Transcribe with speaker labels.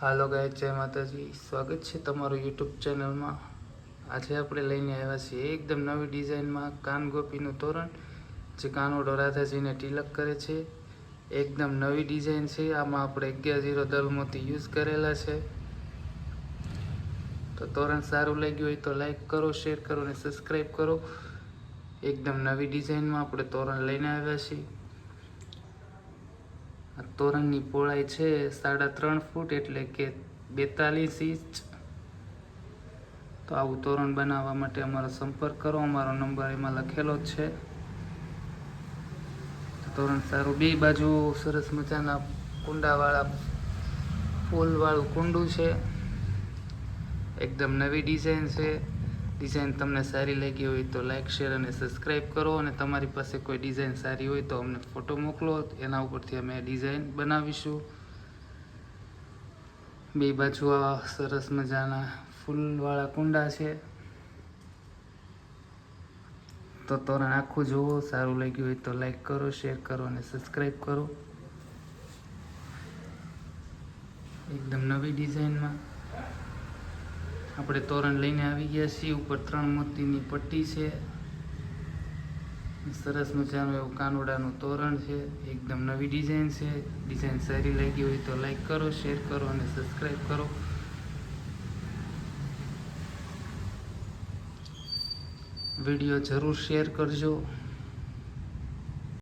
Speaker 1: હાલો ગાય જય માતાજી. સ્વાગત છે તમારું યુટ્યુબ ચેનલમાં. આજે આપણે લઈને આવ્યા છીએ એકદમ નવી ડિઝાઇનમાં કાનગોપીનું તોરણ, જે કાનોડો રાધાજીને તિલક કરે છે. એકદમ નવી ડિઝાઇન છે. આમાં આપણે અગિયાર જીરો દલમોતી યુઝ કરેલા છે. તો તોરણ સારું લાગ્યું હોય તો લાઈક કરો, શેર કરો અને સબસ્ક્રાઈબ કરો. એકદમ નવી ડિઝાઇનમાં આપણે તોરણ લઈને આવ્યા છીએ. આ તોરણની પહોળાઈ છે સાડા ત્રણ ફૂટ એટલે કે બેતાલીસ ઇંચ. તો આવું તોરણ બનાવવા માટે અમારો સંપર્ક કરો, અમારો નંબર એમાં લખેલો જ છે. તોરણ સારું. બે બાજુ સરસ મજાના કુંડાવાળા ફૂલવાળું કુંડું છે. એકદમ નવી ડિઝાઇન છે. ડિઝાઇન તમને સારી લાગી હોય તો લાઇક શેર અને સબસ્ક્રાઈબ કરો અને તમારી પાસે કોઈ ડિઝાઇન સારી હોય તો અમને ફોટો મોકલો. એના ઉપરથી અમે ડિઝાઇન બનાવીશું. બે બાજુ આ સરસ મજાના ફૂલવાળા કુંડા છે. તો તોરણ આખું જુઓ, સારું લાગ્યું હોય તો લાઈક કરો શેર કરો અને સબસ્ક્રાઈબ કરો. એકદમ નવી ડિઝાઇનમાં આપણે તોરણ લઈને આવી ગયા છીએ. ઉપર ત્રણ મોતીની પટ્ટી છે. સરસ મજાનું એવું કાનોડાનું તોરણ છે. એકદમ નવી ડિઝાઇન છે. ડિઝાઇન સારી લાગી હોય તો લાઈક કરો, શેર કરો અને સબસ્ક્રાઈબ કરો. વીડિયો જરૂર શેર કરજો.